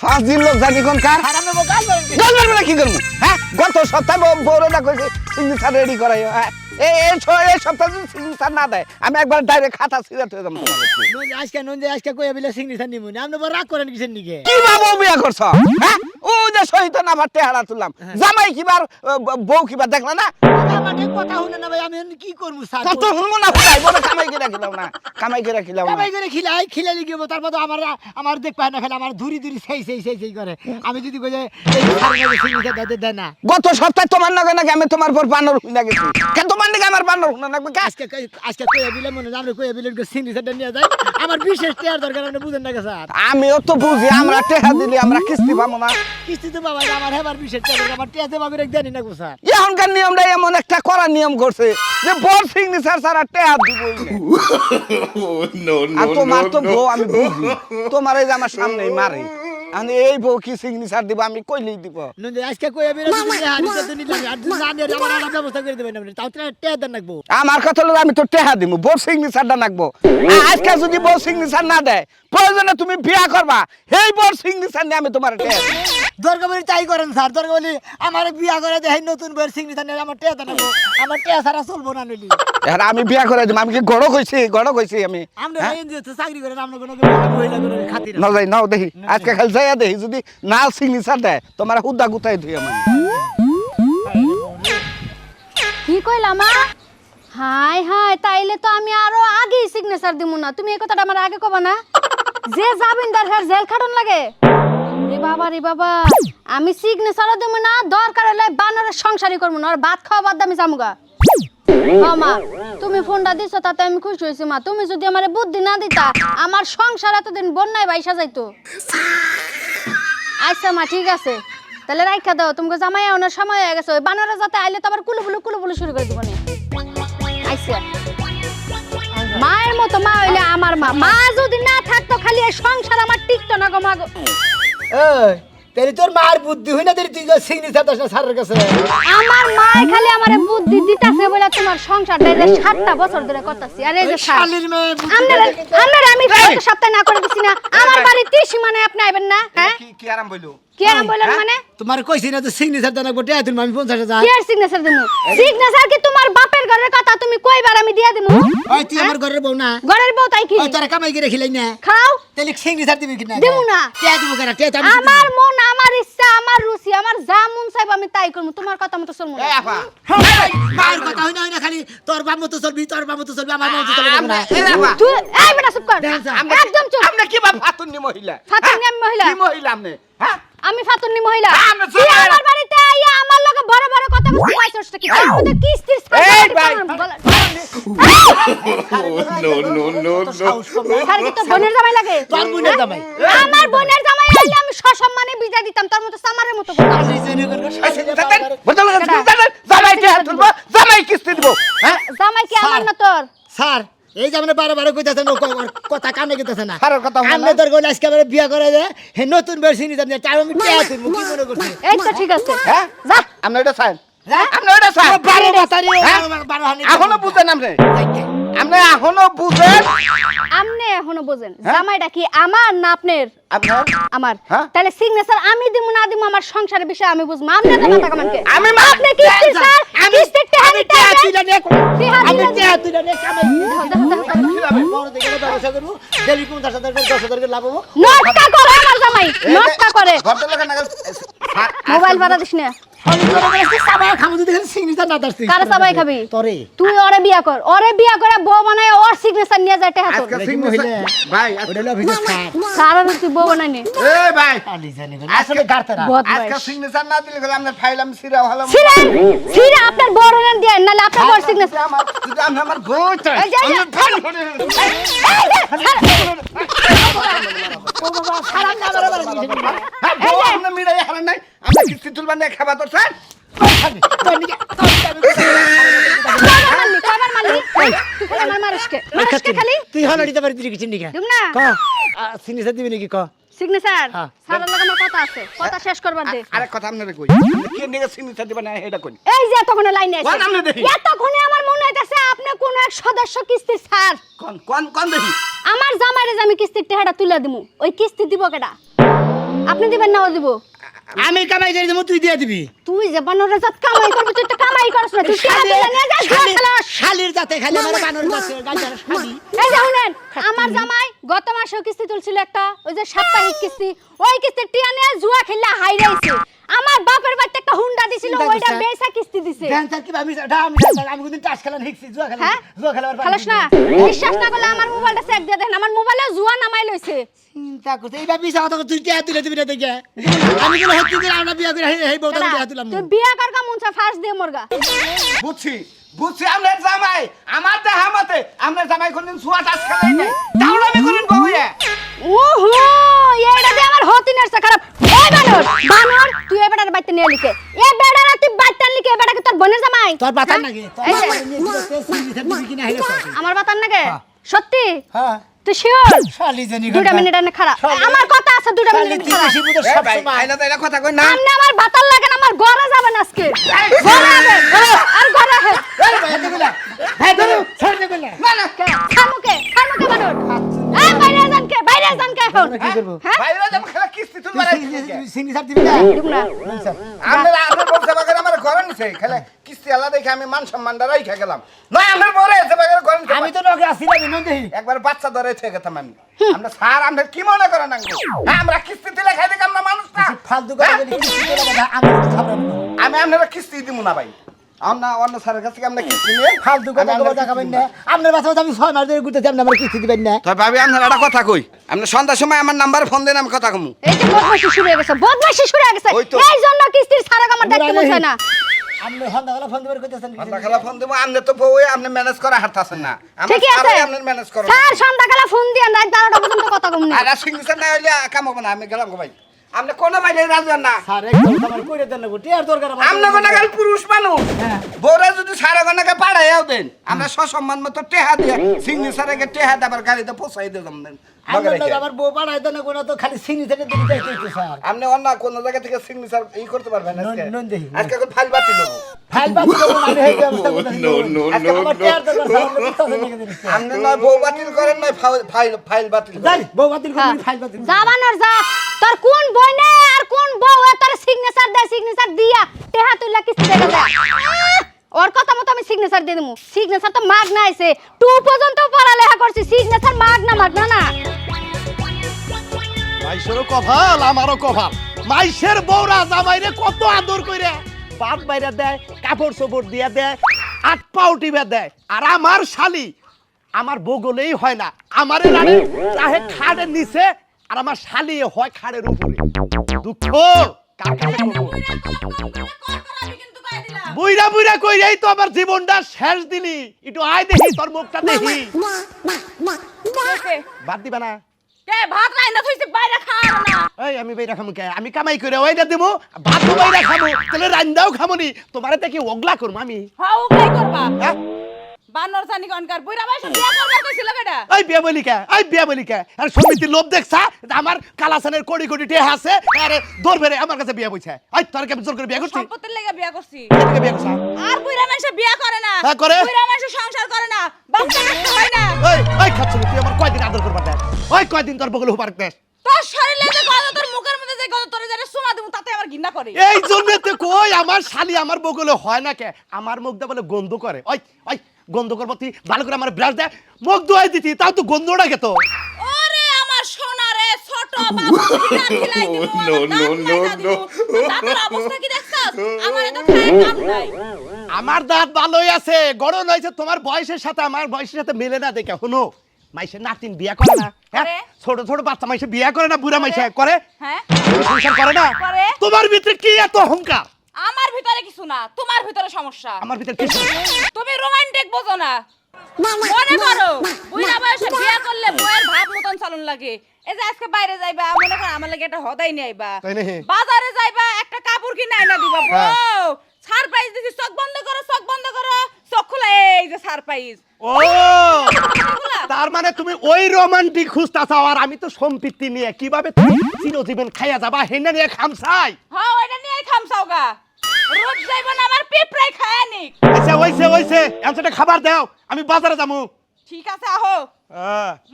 ফাজিল লোক জানি কোন কার? গাল করেন কি? করব? হ্যাঁ গত সপ্তাহে বউ- বউরে না কইছে সিগনেচার রেডি করাই হ্যাঁ। এই এই ছ- এই সপ্তাহে যদি সিগনেচার না দেয় আমি একবার ডাইরেক্ট খাতা সিরাত হয়ে যাব তোমার কাছে। নুন আজকে নুন যে আজকে কইয়া বিলে সিগনেচার নিমু না। আপনি বড় রাগ করেন কিসের নিকে কি বাবু বিয়া করছ? হ্যাঁ? ও যে সহিত না আমার তুললাম। জামাই কিবার বউ কিবার দেখলা না? আমাকে কথা শুনে না ভাই আমি কি করব স্যার? না কামাই করে না কামাই করে রাখিলাম না। কামাই করে খিলাই খিলাই গিয়ে তারপর তো আমার আমার দেখ পায় না খেলে আমার ধুরি ধুরি সেই সেই সেই সেই করে। আমি যদি কই এই সিগনেচার দিতে দেয় না। গত সপ্তাহে তোমার নাকি নাকি আমি তোমার পর বানর গেছি। কেন তোমার নাকি আমার বানর আজকে আজকে কইয়া বিলে মনে আমরা কইয়া বিলে সিগনেচারটা নিয়ে যাই। আমার বিশেষ টেয়ার দরকার আপনি বুঝেন না স্যার? আমিও তো বুঝি আমরা টেহা দিলি আমরা কিস্তি পাবো না। কিস্তি তো বাবা আমার হেবার বিশেষ টেয়ার আমার টেয়াতে বাবির দেনি না গো স্যার। এখনকার নিয়মটা এমন একটা করা নিয়ম করছে যে বড় সিগনেচার ছাড়া টেহা দিবই না। No, no, আর তোমার তো বউ আমি বুঝি। তোমার এই যে আমার সামনেই মারে। আমি এই বউ কি সিগনেচার দিব আমি কইলেই দিব। আজকে না নিয়ে আমার একটা ব্যবস্থা করে দেবেন তাও টেয়ার দেন নাকবো। আমার কথা হলো আমি তো টেহা দিব বউ সিগনেচারটা নাকবো। আজকে যদি বউ সিগনেচার না দেয় প্রয়োজনে তুমি বিয়া করবা। এই বউ সিগনেচার নিয়ে আমি তোমার টেহা দিব। দরকার বলি তাই করেন স্যার দরকার বলি আমার বিয়া করে দেয় নতুন বইয়ের সিগনেচার নিয়ে আমার টেয়া দেন আমার টেয়া ছাড়া চলবো না নইলি। এবার আমি বিয়া করে দিব আমি কি গড় কইছি গড় কইছি আমি আমরা? এনজিও তো চাকরি করেন আমরা কোনো মহিলা করে খাতির। না যাই নাও দেখি আজকে খালি যাইয়া দেখি যদি না সিগনেচার দেয় তোমার হুদা গুতাই ধুই আমার কি কইলা মা? হাই হাই তাইলে তো আমি আরও আগেই সিগনেচার দিব না। তুমি এই কথাটা আমার আগে কবা না। যে জামিনদার হের জেল খাটন লাগে আমি সিগনেচারও দেবো না, দরকার হলে বানরের সংসারই করব না, আর ভাত খাওয়া বাদ আমি হ্যাঁ মা, তুমি ফোনটা দিছো, তাতে আমি খুশি হয়েছি মা। তুমি যদি আমার বুদ্ধি না দিতা, আমার সংসার এতদিন বন্যায় বাইসা যাইতো। আচ্ছা মা, ঠিক আছে। তাহলে রাইখা দাও, তোমাকে জামাই আনার সময় হয়ে গেছে, ওই বানরে যাতে আইলে তো আবার কুলু বুলু কুলু বুলু শুরু করে দিব নে। মায়ের মতো মা হইলে আমার মা। মা যদি না থাকতো, খালি এই সংসার আমার টিকতো না গো মা গো। এই তেরি মার বুদ্ধি হই না তেরি তুই সিগনি দাস না স্যারের কাছে? আমার মা খালি আমার বুদ্ধি দিতাছে বলে তোমার সংসারটা এই যে সাতটা বছর ধরে করতাছি। আর এই যে শালির মেয়ে আপনারা আপনারা আমি সপ্তাহে না করে দিছি না। আমার বাড়িতে সীমানায় আপনি আইবেন না হ্যাঁ? কি কি আরাম বইলো? কি আরাম মানে? তোমার কইছি না তো সিগনেচার দেন টেয়া তুমি আমি পঞ্চাশ হাজার। কি আর সিগনেচার দিমু সিগনেচার কি তোমার বাপের ঘরের কথা? তুমি কইবার আমি দিয়া দিমু। ওই তুই আমার ঘরের বউ না? ঘরের বউ তাই কি? কামাই করে খিলাই না? খাও। তাহলে সিগনেচার দিবি কিনা? দিমু না। টেয়া দিব কেন? টেয়া আমি আমার মন আমার ইচ্ছা আমার রুচি আমার যা মন চাইব আমি তাই করব তোমার কথা মতো আপা। মায়ের কথা হই না হই না খালি তোর বাপ মতো চলবি তোর বাপ মতো চলবি আমার মতো চলবি না। তুই এই বেটা চুপ কর। একদম চুপ। আপনি কি বা ফাতুন্নি মহিলা। ফাতুন্নি আমি মহিলা? কি মহিলা আপনি হ্যাঁ? আমি ফাতুন্নি মহিলা। হ্যাঁ, আমরা তুই আমার বাড়িতে আইয়া আমার লগে বড় বড় কথা বলছিস পাইছস কি তুই তো কিস্তির এই ভাই। No, no, no, no. Sir কি তোর বোনের জামাই লাগে? তোর বোনের জামাই। আমার বোনের জামাই আইলে আমি সসম্মানে বিদায় দিতাম। তোর মতো সামারের মতো করতাম জামাই টেহা তুলবো? জামাই কিস্তি দিব হ্যাঁ? জামাই কি আমার। না তোর? স্যার এই যে আমরা বারে বারে কইতাছে কথা কানে কইতেছে না। স্যারের কথা কানে আমি তোর কইলে আজকে আমরা বিয়া করে দে হে নতুন বেশি নি জানি তাই আমি কে আছি কি মনে করছিস এই তো ঠিক আছে। হ্যাঁ? যা। আপনি ওটা চান হ্যাঁ? আপনি ওটা চান বারো বাতারি হ্যাঁ? বারো হানি এখনও বুঝেন আপনি। আপনি এখনও বুঝেন? আপনি এখনও বোঝেন। হ্যাঁ? জামাইটা কি আমার না আপনার? আপনার? আমার। হ্যাঁ? তাহলে সিগনেচার আমি দিমু না দিমু আমার সংসারের বিষয় আমি বুঝব। আপনি তো কথা কামানকে আমি মা- আপনি কিস্তি স্যার? আমি কিস্তির টাকা আমি দিতে টেয়া হবে। তুই না আমি কামাই দেখো। বড় দেখে ব্যবসা করব ডেলি পঞ্চাশ হাজার করে দশ হাজার করে লাভ হব? নটকা করে আমার জামাই নটকা করে। ঘরটা লাগা না মোবাইল ভাড়া দিস না। তুই ওরে বিয়া কর ওরে বিয়া করে বউ বানায় ওর সিগনেচার নিয়ে যায় টেহা তোর। ভাই হলো সারা তুই বউ বানাই নে এই ভাই আলি জানি না আসলে গাড়তেরা আজকে সিগনেচার না দিলে আমরা ফাইল আমি সিরা ভালো ছিড়েন ছিড়ে আপনার বউ রেন দিয়ে নালে আপনার বউ সিগনেচার আমার যদি আমি আমার বউ চাই এই যে, এই যে। আমি ফাইল করে ও বাবা সারা না বারে বারে দিছে হ্যাঁ বউ আমরা মিড়াই হারান নাই আমরা কিস্তি না স্যার? তুই হল দিতে পারি তুই কিছু নিকে ক? সিগনেচার দিবি নাকি ক? সিগনেচার হ্যাঁ। লগে আমার কথা আছে। কথা শেষ করবার দে। আরেক কথা আপনারে কই। কি নিয়ে সিগনেচার দিবা না এটা কই। এই যে এতক্ষণে লাইনে কোন আছে আমনে দেখি? এতক্ষণে আমার মনে হইতাছে আপনি কোন এক সদস্য কিস্তির স্যার। কোন কোন কোন দেখি? আমার জামাইরে যে আমি কিস্তির টেহাটা তুলে দিমু ওই কিস্তি দিব কেডা? আপনি দিবেন না ও দিব। আমি কামাই করে দেবো তুই দিয়ে দিবি। তুই যে বানরের জাত কামাই করবি তুই তো কামাই করছ না তুই কি দিলে নিয়ে যা জুয়া খেলা শালির জাতে খালি আমার বানর জাতে গাজার শালি এই যে শুনেন আমার জামাই গত মাসেও কিস্তি তুলছিল একটা ওই যে সাপ্তাহিক কিস্তি। ওই কিস্তির টিয়া নিয়ে জুয়া খেললে হাইরাইছে। আমার বাপের বাড়িতে একটা হুন্ডা দিছিল ওইটা বেসা কিস্তি দিছে। জান স্যার কি আমি এটা আমি আমি কোনদিন টাস খেলা শিখছি জুয়া খেলা হ্যাঁ? জুয়া খেলার খালাস না। বিশ্বাস না করলে আমার মোবাইলটা চেক দিয়ে দেখেন আমার মোবাইলে জুয়া নামাই লইছে। চিন্তা করছে এইবার বিশা কথা তুই টিয়া তুলে দিবি না দেখে? আমি কোনো হচ্ছে আমরা বিয়া করে এই বউটা? টিয়া তুলাম। তুই বিয়া কর কা মুনসা ফার্স্ট দিয়ে মোরগা। বুঝছি। বুঝছি আপনার জামাই? আমার দেহা মতে আপনার জামাই কোনদিন সুয়া টাচ খেলাই নাই। তাহলে আমি করেন বউয়া। ওহো এইটা দিয়ে আমার হতিনের সে খারাপ। এই বানর বানর তুই এই বেটার বাইতে নিয়ে লিখে। এ বেটার তুই বাইতে লিখে এ বেটা তোর বোনের জামাই? তোর বাতার হ্যাঁ? নাকি? তোর এই যে, বাতার নিয়ে দিলে তেল সিঁড়ি থেকে দিবি কিনা হেলে সব। আমার বাতার নাকি? হ্যাঁ। সত্যি? হ্যাঁ। তুই শিওর শালি জানি দুটা মিনিট এনে খারাপ আমার কথা আছে দুটা মিনিট খারাপ বেশি বুঝো সব সময় আইনা তো কথা কই না সামনে আমার বাতার লাগে না আমার ঘরে যাবেন আজকে ঘরে যাবেন আর ঘরে হে এই ভাই এত ভাই ধরো ছাড় দে না না খামুকে খামুকে বানর এই বাইরে যান কে বাইরে যান কে এখন আমরা কি করব? হ্যাঁ ভাইরা খেলা কিস্তি তুলবার সিঙ্গি ছাড় দিবি না না আপনার আপনার বলছে বাগের আমার ঘরে নিছে খেলে কিস্তি আলা দেখে আমি মান সম্মানটা রাইখা গেলাম। নয় আমার বলে এসে বাগের ঘরে নিছে আমি তো নকে আসিলাম নন দেহি একবার বাচ্চা ধরে থেকে গেতাম আমি। আমরা স্যার আমরা কি মনে করেন? হ্যাঁ, আমরা কিস্তি দিলে খাই দেখে আমরা মানুষ না ফালতু আমি তো আমি আপনারা কিস্তি দিব না ভাই। আমরা অন্য স্যারের কাছ আমরা কিস্তি নিয়ে ফালতু কথা আমি কথা দেখাবেন না। আপনার বাসা আমি ছয় মাস ধরে ঘুরতেছি আপনি আমার কিস্তি দিবেন না। তবে ভাবি আপনার একটা কথা কই? আপনি সন্ধ্যার সময় আমার নাম্বার ফোন দেন আমি কথা কমু। এই যে বদমাশি শুরু হয়ে গেছে বদমাশি শুরু হয়ে গেছে। এই জন্য কিস্তির সারাগ আমার দেখতে না। আপনি সন্ধ্যাবেলা ফোন কইতেছেন ফোন দেবো আপনি তো বউ আপনি ম্যানেজ করা হারতাছেন না। আছে। ম্যানেজ করো। স্যার সন্ধ্যাবেলা ফোন রাত পর্যন্ত কথা কম নেই আর সিগনেচার না হইলে কাম হবে না আমি গেলাম গো ভাই। আপনি কোনো বাইরে রাখবেন না স্যার একদম আমার কইরে দেন না গুটি আর দরকার আমার আমরা কোনো কাল পুরুষ মানুষ। হ্যাঁ। বউরা যদি সারা গনাকে পাড়াইয়াও দেন আমরা সসম্মান মতো টেহা দিয়ে সিগনেচারে টেহা দেবার গাড়িতে পোষাই দেন। আমার বউ পাড়ায় দেন কোন তো খালি দিতে স্যার। আপনি অন্য কোন জায়গা থেকে সিগনেচার ই করতে পারবেন। আজকে? এখন ফাইল মানে আপনি নয় বউ বাতিল করেন নয় ফাইল বাতিল করেন। যাই বউ বাতিল হ্যাঁ। ফাইল বাতিল জাবানোর যা। তোর কোন বই নে আর কোন বউ? এ তোর সিগনেচার দে সিগনেচার দিয়া। টেহা তুইলা কিস্তি দেখা যায় আহ! ওর কথা মতো আমি সিগনেচার দিয়ে দেবো সিগনেচার তো মাগ না আইছে। টু পর্যন্ত পড়ালেখা করছি। সিগনেচার মাগ না মাগ না। না মাইশেরও কভাল আমারও কভাল মাইশের বউরা জামাইরে কত আদর কইরা বাপ বাইরে দেয়, কাপড় চোপড় দিয়ে দেয়, আট পাও টিপে দেয়। আর আমার শালি, আমার বগলেই হয় না। আমার রানে চাহে খাড়ের নিচে, আর আমার শালি হয় খাড়ের উপরে। দুঃখ! বুইরা বুইরা কইরাই তো আমার জীবনটা শেষ দিলি। একটু আয় দেখি তোর মুখটা দেখি। বাদ দিবা না। কে ভাত থইছে বাইরে না। এই আমি বাইরা খামু কে? আমি কামাই করে ওইটা দেবো ভাত বাইরা খামু। তাহলে রান্দাও খামুনি। তোমারে দেখি ওগলা করব আমি। কাই করবা। হ্যাঁ? বানর জানি কনকার বুইরা বাইসা বিয়া করবা কইছিল বেটা এই বিয়া বলি কে এই বিয়া বলি কে? আর সমিতির লোভ দেখছা আমার কালাসানের কোটি কোটি টেহা আছে আরে দৌড় বেড়ে আমার কাছে বিয়া বইছে। এই তোর কে জোর করে বিয়া করছি? সম্পত্তির লাগা বিয়া করছি। এদিকে বিয়া করছা আর বুইরা মানুষ বিয়া করে না। হ্যাঁ, করে। বুইরা মানুষ সংসার করে না। বাচ্চা কাচ্চা হয় না। এই এই খাচ্ছ তুই আমার কয়দিন আদর করবার ওই কয়দিন তোর বগলে হুপার দেশ তোর শরীরে যে গন্ধ তোর মুখের মধ্যে যে গন্ধ তোর যারা সুমা দিমু তাতে আমার ঘৃণা করে। এই জন্যতে কই আমার শালি আমার বগলে হয় না কে? আমার মুখ দিয়ে বলে গন্ধ করে। ওই ওই গন্ধ করব তুই ভালো করে আমার ব্রাশ দেয় মুখ ধোয়াই দিতি তাও তো গন্ধটা গেত। ওরে আমার সোনা রে ছোট বাবু দাঁত no, no, লাইগা দিমু। no. দাঁতের অবস্থা কি দেখছস? আমার এত খায় কাম নাই। আমার দাঁত ভালোই আছে গড়ন হয়েছে তোমার বয়সের সাথে আমার বয়সের সাথে মেলে না দেখে শুনো। মাইসে নাতিন বিয়া করে না হ্যাঁ? ছোট ছোট বাচ্চা মাইসে বিয়া করে না বুড়া মাইসে করে? হ্যাঁ? করে না? তোমার ভিতরে কি এত অহংকার? আমার ভিতরে কিছু না তোমার ভিতরে সমস্যা। আমার ভিতরে কিছু। তুমি রোমান্টিক বোঝো না। মনে করো বুইরা বয়সে বিয়ে করলে বইয়ের ভাব মতন চলন লাগে। এই যে আজকে বাইরে যাইবা মনে করো আমার লাগে একটা হদাই নিয়ে আইবা? বাজারে যাইবা একটা কাপড় কিনে আইনা দিবা হ্যাঁ। বউ। সারপ্রাইজ দিছি চোখ বন্ধ করো চোখ বন্ধ করো। চোখ খুলে এই যে সারপ্রাইজ ও! তার মানে তুমি ওই রোমান্টিক খুঁজতা চাও আর আমি তো সম্পত্তি নিয়ে কীভাবে তুমি চিরজীবন খাইয়া যাবা হেনা নিয়ে খামসাই হ্যাঁ ওইটা নিয়েই খামসাওগা রোজ যাইবা না আমার পিঁপড়াই খায় নিক আচ্ছা ওইছে ওইছে এমসটা খাবার দাও আমি বাজারে যাব ঠিক আছে আহো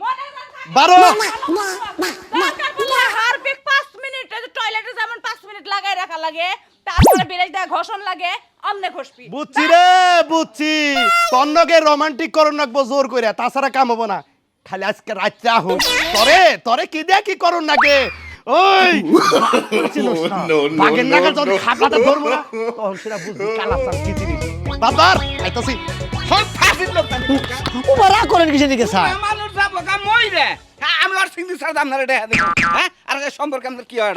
মনে মনে বারো পড়লে হারপিক পাঁচ মিনিট টয়লেটে যেমন পাঁচ মিনিট লাগাই রাখা লাগে তারপরে বেরেজ দেয়া ঘষণ লাগে অমনে ঘষবি বুঝছি রে বুঝছি তন্নকে রোমান্টিক করুন রাখব জোর করে তাছাড়া কাম হব না খালি আজকে রাত্রে আহো তরে তরে কি দেয়া কি করুন নাকি ওই! বাঘের নাকে no, যখন no. ধরবো না তখন সেটা বুঝবি কালা চাল কি জিনিস? বাবার আইতাছি। সব ফাঁসির লোক। উমা রাগ করেন কিছু দিকে স্যার? মানুষ যাব গা মই হ্যাঁ হ্যাঁ আর সম্পর্কে আমাদের কি হয়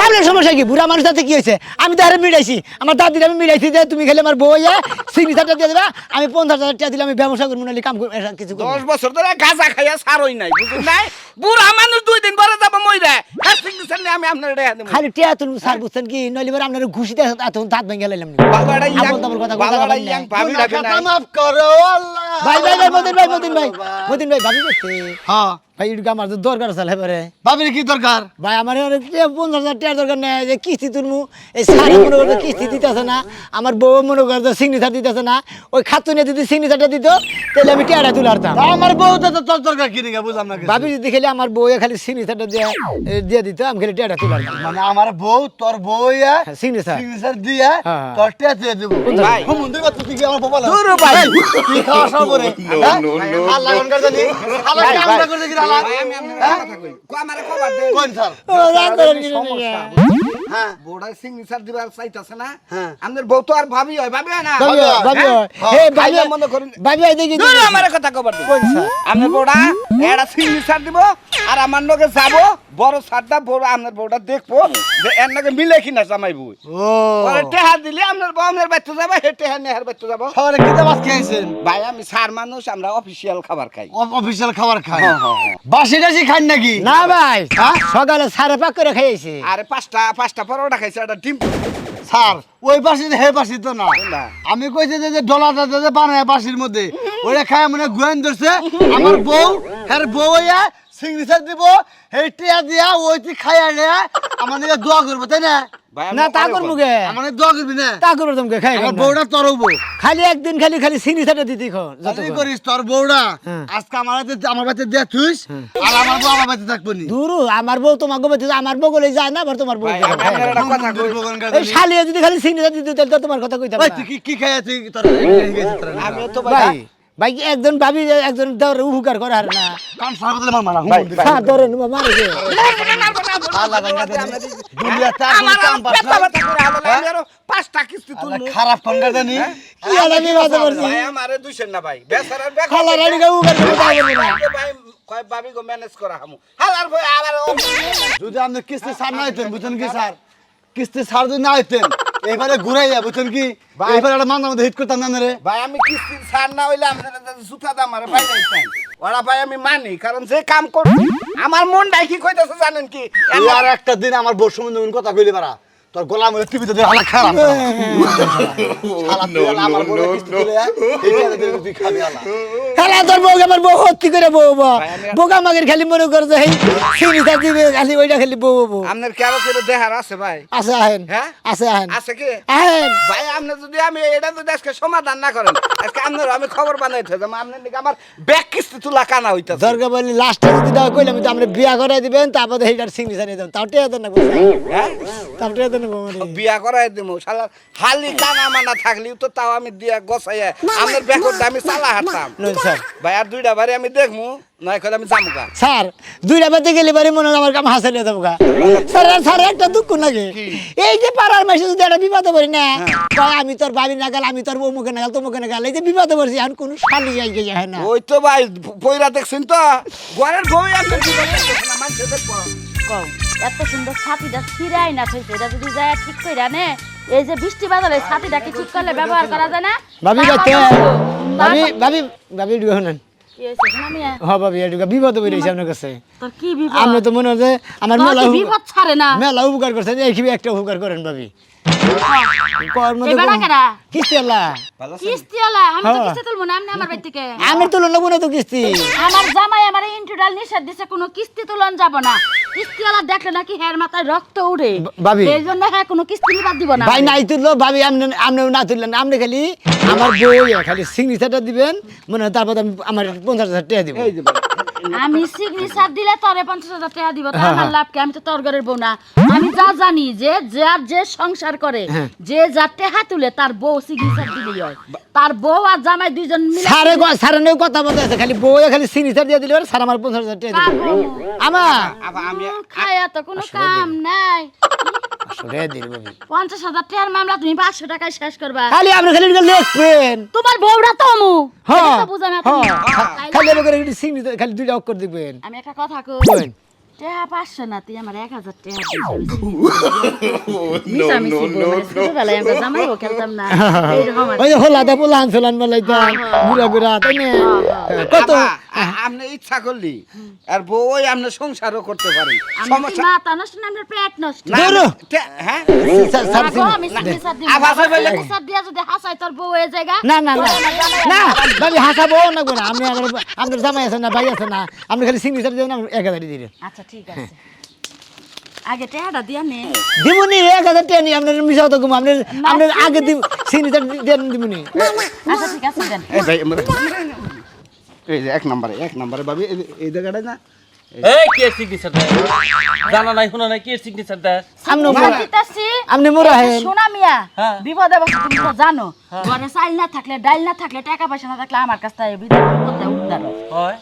আপনার সমস্যা কি? বুড়া মানুষ তাতে কি হয়েছে? আমি তো আরে মিলাইছি আমার দাদির আমি মিলাইছি যে তুমি খেলে আমার বউ সিগনেচারটা দিয়ে দেবা আমি পঞ্চাশ হাজার টাকা দিলে আমি ব্যবসা করব নাহলে কাম করব কিছু দশ বছর ধরে গাঁজা খাইয়া সারই নাই বুঝুন নাই? বুড়া মানুষ দুই দিন পরে যাব হ্যাঁ আমি আপনার দেবো। খালি টিয়া বুঝছেন কি? নইলে পরে আপনার ঘুষিতে এত দাঁত ভেঙে লাইলাম ভাই ভাই ভাই মদিন ভাই মদিন ভাই মদিন ভাই ভাবি হ্যাঁ। ভাই এটা আমার তো দরকার আছে এবারে ভাবির কি দরকার ভাই আমার পঞ্চাশ হাজার টাকার দরকার নেই যে কিস্তি তুলমু এই সারা মনে করতে কিস্তি দিতেছে না আমার বউ মনে করতে সিগনেচার দিতেছে না ওই খাতুনে যদি সিগনেচারটা দিত তাহলে আমি আমার বউ তো তোর দরকার কি নিগা বুঝলাম না ভাবি যদি খেলে আমার বউ খালি সিগনেচারটা দিয়ে দিয়ে দিত আমি খালি টিয়াটা তুলে আরতাম মানে আমার বউ তোর বউ ইয়া সিগনেচার সিগনেচার দিয়া হ্যাঁ। তোর টিয়া দিয়ে দেবো ভাই। মন্দির কথা তুই কি আমার বাবা লাগে? দূর ভাই। কি খাওয়া সব করে হ্যাঁ? আল্লাহ. কোনকার জানি আল্লাহ কামনা ভাই। আমারে কবার দেন কোন স্যার? রাগ করেন কি সমস্যা হ্যাঁ। বোর্ডার সিগনেচার দিবার চাইতাছে না? হ্যাঁ। আমাদের বউ তো আর ভাবি হয় ভাবি হয় না? ভাবি হয়, ভাবি হয়। হ্যাঁ? হে, ভাবি খাইলে হয়। মনে করেন ভাবি হয় দেখি দূর আমার লোকে যাব। বড় সারটা বড় আপনার বউটা দেখব যে এর নাকি মিলে কিনা জামাই বই। পরে টেহা দিলে আপনার বউ আপনার বাচ্চা যাবে হে টেহা নেহার বাচ্চা যাব। সবারে কি খেয়েছেন? ভাই আমি সার মানুষ আমরা অফিসিয়াল খাবার খাই। অফিসিয়াল খাবার খাই। হ্যাঁ, হ্যাঁ, হ্যাঁ। বাসি টাসি খান নাকি? না ভাই। সকালে সাড়ে পাক করে খাইয়েছে আরে পাঁচটা পাঁচটা পরোটা খাইছে একটা ডিম। স্যার ওই বাসি হে বাসি তো না। আমি কইছি যে ডলাটা যে বানায় বাসির মধ্যে ওইটা খায় মানে গুয়ান ধরছে। আমার বউ হ্যাঁ বউ ইয়া সিগনেচার দিব হেটিয়া দিয়া ওইটি খাইয়া নেয়া আমার নিয়ে দোয়া করব তাই না আমি না তা করব গে আমার দোয়া করবি না তা করব তোমাকে খাই আমার বউটা তরবো খালি একদিন খালি খালি সিগনেচারটা দিতে খো তুই করিস তোর বউটা হ্যাঁ। আজকে আমার হাতে আমার বাড়িতে দিয়ে থুইস আর আমার বউ আমার বাড়িতে থাকব নি দূরু আমার বউ তোমাকে বলছে আমার বউ বলে যায় না আবার তোমার বউ আমি। এই শালিয়ে যদি খালি সিগনেচার দিতে তাহলে তোমার কথা কইতাম না। কি কি খাইয়া তুই তোর আমিও তো ভাই ভাই কি একজন ভাবি একজন দেওয়ার উপকার করে আর না কান সারা বদলে মার ভাই। সার ধরে নেব মারে যে। আল্লাহ গঙ্গা কোনো আমার কাম পাস না। পাঁচটা কিস্তি আল্লাহ খারাপ ফোনটা জানি কি আর আমি বাজে করছি ভাই, আমারে দুইশেন না ভাই। বেচারার খালা উপকার করে যাবে না। ভাই, ভাই, কয় ভাবি গো ম্যানেজ করা হামু। হালার ভাই, আবার যদি আপনি কিস্তি ছাড় না হইতেন বুঝছেন কি স্যার কিস্তি ছাড় যদি না হইতেন এবারে ঘুরাইয়া বুঝছেন কি। এবারে একটা মান্দার মধ্যে হিট করতাম না রে ভাই, আমি কিস্তির ছাড় না হইলে আপনারা জুতা দাম আর ভাই যাইতেন। ওরা ভাই আমি মানি কারণ যে কাম করছি আমার মনটাই কি কইতেছে জানেন কি আর একটা দিন আমার বর্ষমন্দ কথা কইলে পারা তোর গলা মধ্যে টিভিতে দিয়ে হালা খারাপ খালা তোর বউকে আমার বউ হত্যি করে বউ বউ। বোকা মাগের খালি মনে করে যে দিবে খালি ওইটা খালি বউ বউ আপনার দেহার আছে ভাই? আছে আহেন। হ্যাঁ? আছে আহেন। আছে কি? আহেন। ভাই আপনি যদি আমি এটা যদি আজকে সমাধান না করেন আজকে আপনার আমি খবর বানাইতে যাব আপনার দিকে আমার ব্যাগ কিস্তি তুলা কানা হইতাছে। দরকার বলি লাস্টে যদি দেওয়া কইলাম তো আমরা বিয়া করে দিবেন তারপরে সিগনেচার নিয়ে তাও টিয়া দেন না হ্যাঁ? তাও টিয়া দেন না বিয়া করাই দিমু শালা হালি কানা মানা থাকলিও তো তাও আমি দিয়া গছাইয়া আমার ব্যাগর আমি চালা হাঁটতাম। স্যার। ভাই আর দুইটা বারে আমি দেখমু নয় করে আমি যামুকা স্যার দুইটা বাদে গেলে বাড়ি মনে হয় আমার কাম হাসে নিয়ে দেবো স্যার স্যার একটা দুঃখ নাকি এই যে পাড়ার মাসে যদি একটা বিপদে পড়ি না কয় আমি তোর ভাবি না গেল আমি তোর বৌমুখে না গেল তোমুখে না গেল এই যে বিপদে পড়ছি এখন কোনো শালি যাই গে যায় না। ওই তো ভাই পয়রা দেখছেন তো? ঘরের বই আপনার কি কও এত সুন্দর ছাতিটা ছিঁড়াই না থইছে সেটা যদি যায় ঠিক করে এই যে বৃষ্টি বাদলে ছাতিটা কি ঠিক করলে ব্যবহার করা যায় না? ভাবি তা ভাবি ভাবি ভাবি ডুবে ভাবি এটুকু বিপদে পড়েছি আপনার কাছে। তোর কি বিপদ? আপনি তো মনে হয় যে আমার মেলা উপকার- করছে না? মেলা উপকার করছেন এই কি একটা উপকার করেন ভাবি। আমি হ্যাঁ। কিস্তি তুলবো না এমনি আমার বাড়ি থেকে আমি তুলো নেব না তো কিস্তি। আমার জামাই আমার ইন্টুডাল নিষেধ দিছে কোনো কিস্তি তুলন যাব না। কিস্তিওয়ালা দেখলে নাকি হের মাথায় রক্ত ভাবি। এই জন্য হ্যাঁ কোনো কিস্তি নিবাদ দিব না ভাই নাই তুললো ভাবি আপনি আপনি না তুললেন আপনি খালি আমার বই খালি সিগনেচারটা দিবেন মনে হয় তারপর আমি আমার পঞ্চাশ হাজার টাকা দিব। আমি সিগনেচার দিলে তোরে পঞ্চাশ হাজার টাকা দিব তা আমার লাভ কি? আমি তো তোর ঘরের বউ না। আমি যা জানি যে যার যে সংসার করে যে যার টেহা তুলে তার বউ সিগনেচার দিলেই হয়। তার বউ আর জামাই দুইজন মিলে সারে গো সারে নিয়ে কথা বলতে আছে খালি বউ খালি সিগনেচার দিয়ে দিলে আর সারা আমার পঞ্চাশ হাজার টাকা। আমার আমি। খায়া তো কোনো কাম নাই। পঞ্চাশ হাজার টাকার মামলা তুমি পাঁচশো টাকায় শেষ করবা। খালি আপনি খালি এটা লিখবেন তোমার বউরা তো মু হ্যাঁ এটা না তুমি। হ্যাঁ খালি আমাকে খালি দুইটা অক্ষর দিবেন আমি একটা কথা কই। টাকা পাঁচশো না তুই আমার এক হাজার টাকা মিশামিশি বউ, ছোটবেলায় আমরা জামাইও খেলতাম না। এইরকম আর কি। ওই যে হোলা দা পোলান ফেলান বলাইতাম ঘুরা ঘুরা তাই না? কত? আপনি ইচ্ছা করলি আর বই আপনি সংসারও করতে পারি। নষ্ট না আপনার পেট নষ্ট? ধরো। হ্যাঁ? দিয়া বউ না না না। না ভাবি হাসাবো না গো না আপনি আমার আপনার জামাই আছে না ভাই আছে না আপনি খালি সিগনেচার দিয়ে না এক হাজার দিয়ে আচ্ছা ঠিক আছে। আগে টাকাটা দিয়া নে। দিবনি এক হাজার টাকা নিয়ে আপনার মিশাও তো ঘুম আপনার আপনার আগে দিব সিগনেচার দিয়ে দিবনি আচ্ছা ঠিক আছে দেন। এই ভাই আমার- এই যে এক নম্বরে এক নম্বরে ভাবি এই- এই জায়গাটা না এই কে সিগনেচার দেয়? জানা নাই শোনা নাই কে সিগনেচার দেয়? আপনি সিগনেচার দিতাছি আপনি মোরা হেন। শোনা মিয়া হ্যাঁ। বিপদে বসে তুমি তো জানো। ঘরে চাইল না থাকলে ডাইল না থাকলে টাকা পয়সা না থাকলে আমার কাছ বিপদ বিপদে উদ্ধার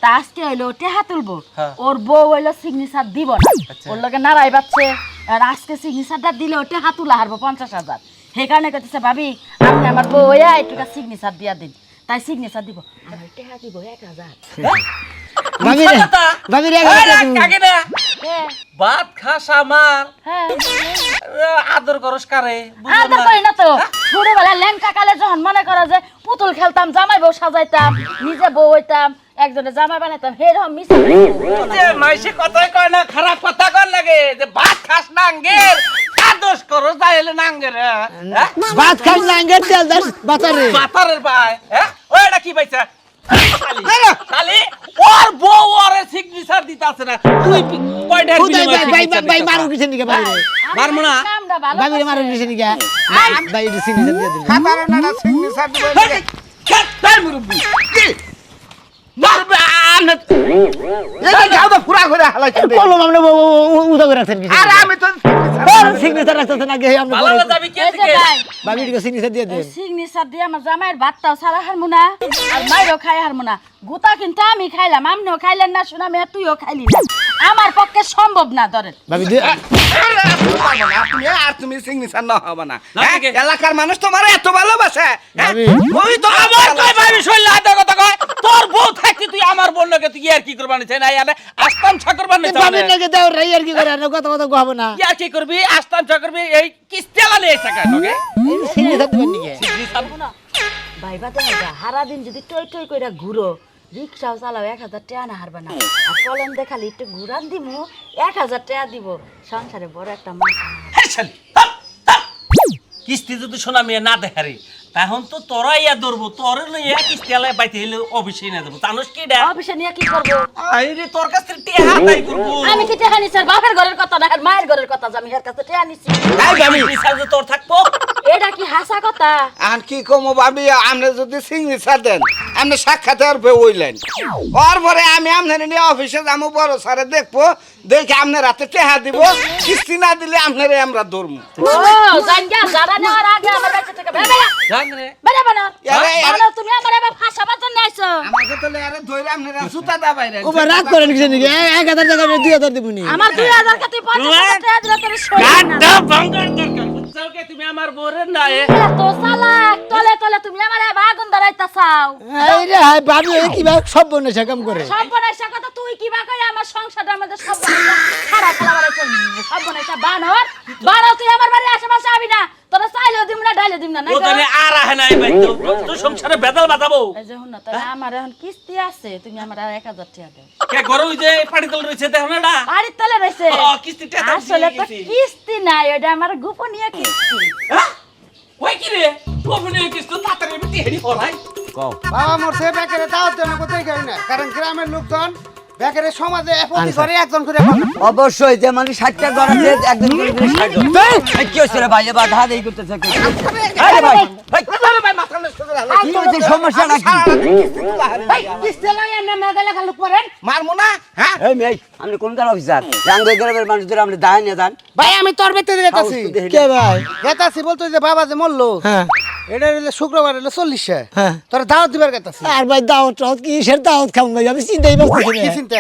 তা আজকে হইল টেহা তুলবো। হ্যাঁ। ওর বউ হইল সিগনেচার দিব না। ওর লগে নাড়াই পাচ্ছে আর আজকে সিগনেচারটা দিলে ওটা হাত তুলা হারবো পঞ্চাশ হাজার। সেই কারণে কইতেছে ভাবি আপনি আমার বউ হইয়া একটু সিগনেচার দিয়া দিন। তাই সিগনেচার দিব। আমার টেহা দিব এক হাজার। ভাবি রে ভাবি রে না হ্যাঁ, ভাত খাস আমার। হ্যাঁ। আদর করস কারে? আদর করি না তো। ছোটবেলা ল্যাংকা কালে যখন মনে করো যে পুতুল খেলতাম জামাই বউ সাজাইতাম নিজে বউ হইতাম একজনে জামাই বানাইতাম হেরম মিশে যে মাইসে কথাই কয় না খারাপ কথা কর লাগে যে ভাত খাস নাঙ্গের আদর্শ করো যাইলে নাঙ্গের হ্যাঁ? হ্যাঁ? ভাত খাস না আঙ্গের তেল দাস বাতারে। বাতারের ভাই হ্যাঁ? ও এটা কি পাইছে? খালি। ওর বউ ওরে সিগনেচার দিতে আছে না। তুই পি- ভাই? ভাই ভাই দিতাছ? মারু নিকে ভাই মারমু না কামটা রে করছে। মারু নিকে ভাই এটা সিগনেচার দিয়ে দিন। সাধারণ একটা সিগনেচার দিব হেই, মুরব্বি। মারবে, আনে- এই যে তো পুরা করে হালাইছেন কলম আপনি উদা করে রাখছেন কিসে আর আমি তো সিগনেচার রাখতেছেন আগে আপনি ভালো না যাবি কে এই যে থেকে? ভাই, ভাবি এটা সিগনেচার দিয়ে দিন সিগনেচার দিয়ে আমার জামাইয়ের ভাতটাও সারা হারমু না আর মাইরও খাই হারমু না। গোটা কিন্তু আমি খাইলাম আপনিও খাইলেন না শোনা মেয়ে তুইও খাইলি না। আমার পক্ষে সম্ভব না ধরেন। ভাবি দিয়ে আপনি পারবে না, আপনি আর তুমি সিগনেচার না হবে না। না, হ্যাঁ? এলাকার মানুষ তোমার এত ভালোবাসে হ্যাঁ? ওই তো আমার কই ভাবি শৈল আদা কথা কয়। তোর বউ থাকতে তুই আমার বোন তুই আর কি করবা না ইয়ারে আসতাম ছা করবা নিছে ভাবি নাকি দেও রাই আর কি করে কথা কথা কব না। ইয়ার কি করবি? আসতাম চক্রবি এই কিস্তেলা লিয়ে থাকা সিনে সিগনেচার দিবেন না। ভাইবা দেখা হারা দিন যদি টই টই কইরা ঘুরো রিক্সাও চালাও এক হাজার টাকা না হারবা না। আর কলম দেখালি একটু ঘুরান দিমু এক হাজার টাকা দিব। সংসারে বড় একটা মাছ হ্যাঁ। কিস্তি যদি শোনা মেয়ে না দেখারে তখন তো তোরা ইয়া ধরবো তোর ইয়া কিস্তি আলাই বাইতে হইলে অফিসে নিয়ে জানোস কি ডা অফিসে নিয়ে কি করব? আইরে তোর কাছ থেকে টিয়া হাতাই করব। আমি কি টিয়া নিছি? বাপের ঘরের কথা না মায়ের ঘরের কথা যে আমি এর কাছে টিয়া নিছি। বিচার যে তোর থাকব? এটা কি হাসা কথা? আর কি কমো ভাবি আমরা যদি সিগনেচার দেন। আপনি সাক্ষাৎ আর হইলেন। ওর পরে আমি আপনার নিয়ে অফিসে যাব বড় স্যারে দেখব দেখে আপনার রাতে টেহা দিব কিস্তি না দিলে আপনারে আমরা ধরবো। ও জানগা যারা নেওয়ার আগে আমার দুই হাজার তুমি আমার বোরের না। তো তলে তলে তুমি আমার আগুন ধরাইতা চাও এই রে হাই ভাবি ওই কি ভাই সব কাম করে? সব কথা তুই কি বা করে? আমার সংসারটার মধ্যে সব বনাইছা খারাপ খারাপ বানাইছা সব বনাইছা বানর। বানর তুই আমার বাড়ির আশেপাশে আবি না। তোরা চাইলেও দিম না ডাইলে দিম না না ও জানে আর আহে নাই তো সংসারে বেদাল বাজাবো এই যে হুন তাহলে আমার এখন কিস্তি আছে। তুমি আমার আর এক হাজার টাকা দাও। কে ঘরে যে পানি তল দেখো না এটা? ও, আসলে তো কিস্তি নাই ওটা আমার গোপনীয় কিস্তি। হ্যাঁ? ওই কি রে? গোপনে কিছু তাড়াতাড়ি আমি টিহেডি পড়াই বাবা মোর সে ব্যাকেরে দাও তো না কোথায় গেল না? কারণ গ্রামের লোকজন বেকারে সমাজে প্রতি ঘরে একজন করে অবশ্যই যে মানে ষাটটা ঘর আছে একজন করে করে ষাট জন। কি হচ্ছে রে ভাই? এবার এই করতেছে কি? আরে ভাই ভাই, ভাই মাথা নষ্ট করে হালাই। কি হচ্ছে সমস্যা নাকি? মারমু না হ্যাঁ? এই মেয়ে আপনি কোনকার অফিসার? রাঙ্গ গ্রামের মানুষদের আপনি দায় নিয়ে যান। ভাই আমি তোর বেতে যেতেছি। কে ভাই? গেতাছি বলতো যে বাবা যে মরলো। হ্যাঁ। এটা হলো শুক্রবার হলো চল্লিশে। হ্যাঁ। তোর দাওয়াত দিবার গেতাছি আর ভাই দাওয়াত টাওয়াত কিসের দাওয়াত খাম ভাই? আমি চিন্তাই চিন্তা?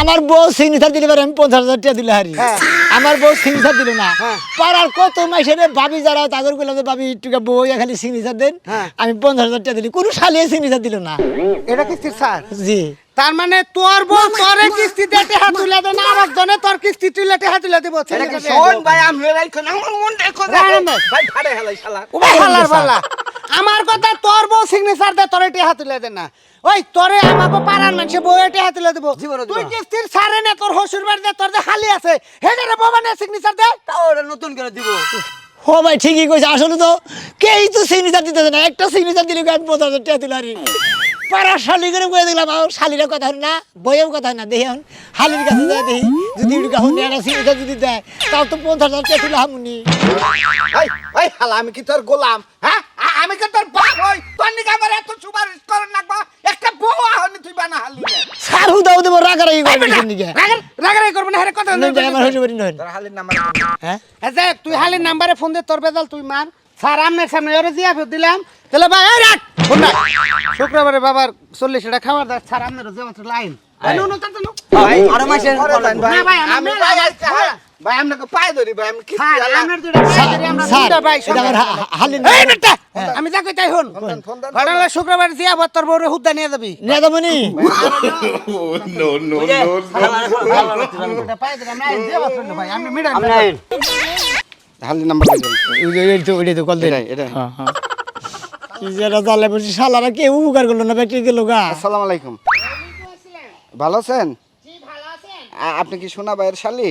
আমার বউ সিগনেচার দিলে পারে আমি পঞ্চাশ হাজার টাকা দিলে হারি। হ্যাঁ। আমার বউ সিগনেচার দিল না। পাড়ার কত মাসের ভাবি যারা তাগর করলাম যে ভাবি একটু বউ খালি সিগনেচার দেন। হ্যাঁ। আমি পঞ্চাশ হাজার টাকা দিলি। কোনো শালিয়ে সিগনেচার দিল না। এটা কি স্যার? জি। তার মানে তোর বউ তোরে কিস্তিতে টেহা তুলে দেন আর একজনে তোর কিস্তি তুলে টেহা তুলে দিব শোন ভাই আমি রাইখো না আমার মন দেখো। ভাই। ফাড়ে হেলাই শালা। ও হালার বালা আমার কথা তোর বউ সিগনেচার দে তোরে টেহা তুলে দে না। ওই তোরে আমাকে পাড়ার মানুষে বউ টেহা তুলে দেব। তুই কিস্তির সারে না তোর হসুর বাড়ি দে তোর যে হালি আছে হেডারে বাবা না সিগনেচার দে। তাও ওরা নতুন করে দিব। ও ভাই ঠিকই কইছে আসলে তো কেই তো সিগনেচার দিতেছে না একটা সিগনেচার দিলে আমি পঞ্চাশ হাজার টাকা দিল শালি করে বয়ে দেখলাম আমার শালিরা কথা হয় না বইয়েও কথা হয় না দেখি এখন হালির কাছে যায় দেখি যদি যদি দেয় তাও তো পঞ্চাশ হাজার টাকা তুলে হামুনি। হালা আমি কি তোর গোলাম হ্যাঁ? আমি কি তোর বাপ? হই তোর নিকে আমার এত সুপারিশ করে নাকবা একটা বউ আহনি তুই বানা হালি। না সার হুদাও দেবো রাগারাগি করে দিচ্ছেন দিকে রাগার রাগারাগি করবে না হেরে কথা না, আমার না তোর হালির নাম্বার হ্যাঁ? আচ্ছা তুই হালির নাম্বারে ফোন দে তোর বেদাল তুই মার স্যার আমনের সামনে ওরে জিয়া দিলাম। তাহলে ভাই এই রাখ! শুক্রবারে বাবার চল্লিশ টাকা খাবার দাও স্যার আমনের যে মাত্র লাইন। No, no, no. না, আমি এটা যা কই হন ঘটনা শুক্রবার জিয়া ভর তোর বউরে হুদ্দা নিয়ে যাবি। নেদামণি ওই যে, সালাম আলাইকুম, সালাম আলাইকুম। পায়ে ধরে, আমি আইন, জিয়া ভর তোর ভাই, আমি মিডাম আপনি আইন। হালির নাম্বার ওইটাই তো কল দিন। এটাই, এটাই। হ্যাঁ হ্যাঁ। কি যেটা জালে বলছি শালারা কেউ উপকার করল না ব্যাটারি গেল গা। আসসালামু আলাইকুম। ভালো আছেন? আপনি কি সোনা ভাইয়ের শালি?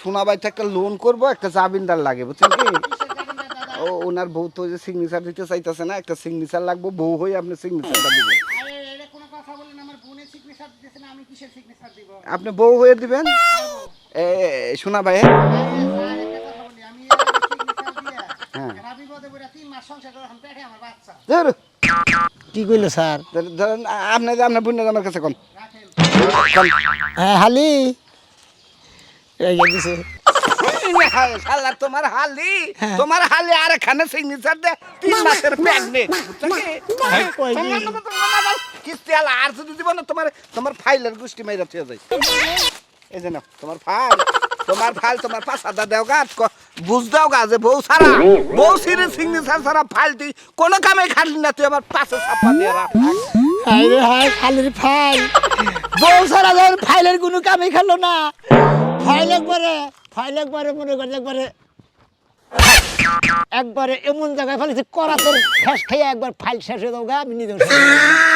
সোনা ভাই তো একটা লোন করব একটা জামিনদার লাগে বুঝছেন কি? ও ওনার বউ তো যে সিগনেচার দিতে চাইতেছে না একটা সিগনেচার লাগবে বউ হয়ে আপনি সিগনেচারটা দিবেন। আপনি বউ হয়ে দিবেন? এ সোনা ভাই। কি কইলো স্যার? ধর- ধরেন আ- আপনি আপনার বোনের আমার কাছে কোন। হ্যাঁ হালি। দিছে। শালা তোমার হালি। তোমার হালি আর এখানে সিগনেচার দে। তিন মাসের ম্যাগনেট কই কি? কিস্তি আলা আর যদি দিব না তোমার তোমার ফাইলের গোষ্ঠী মাইরা থিয়ে যাই। এই যে নাও, তোমার ফাইল তোমার ফাইল, তোমার পাশাদা দেও গা বুঝ দাও গা যে বউ সারা বউ সিরে সিগনেচার সারা ফাইল তুই কোনো কামে খালি না, তুই আবার পাশে ছাপা দিয়ে রাখ। হাই হাই খালির ফাইল। বউ সারা ধর ফাইলের কোনো কামই খেলো না। ফাইল একবারে ফাইল একবারে মনে করে, একবারে একবারে এমন জায়গায় ফেলেছে করাতের ফ্যাস খেয়ে একবার ফাইল শেষ হয়ে দাও গা, আমি নিজেও শেষ।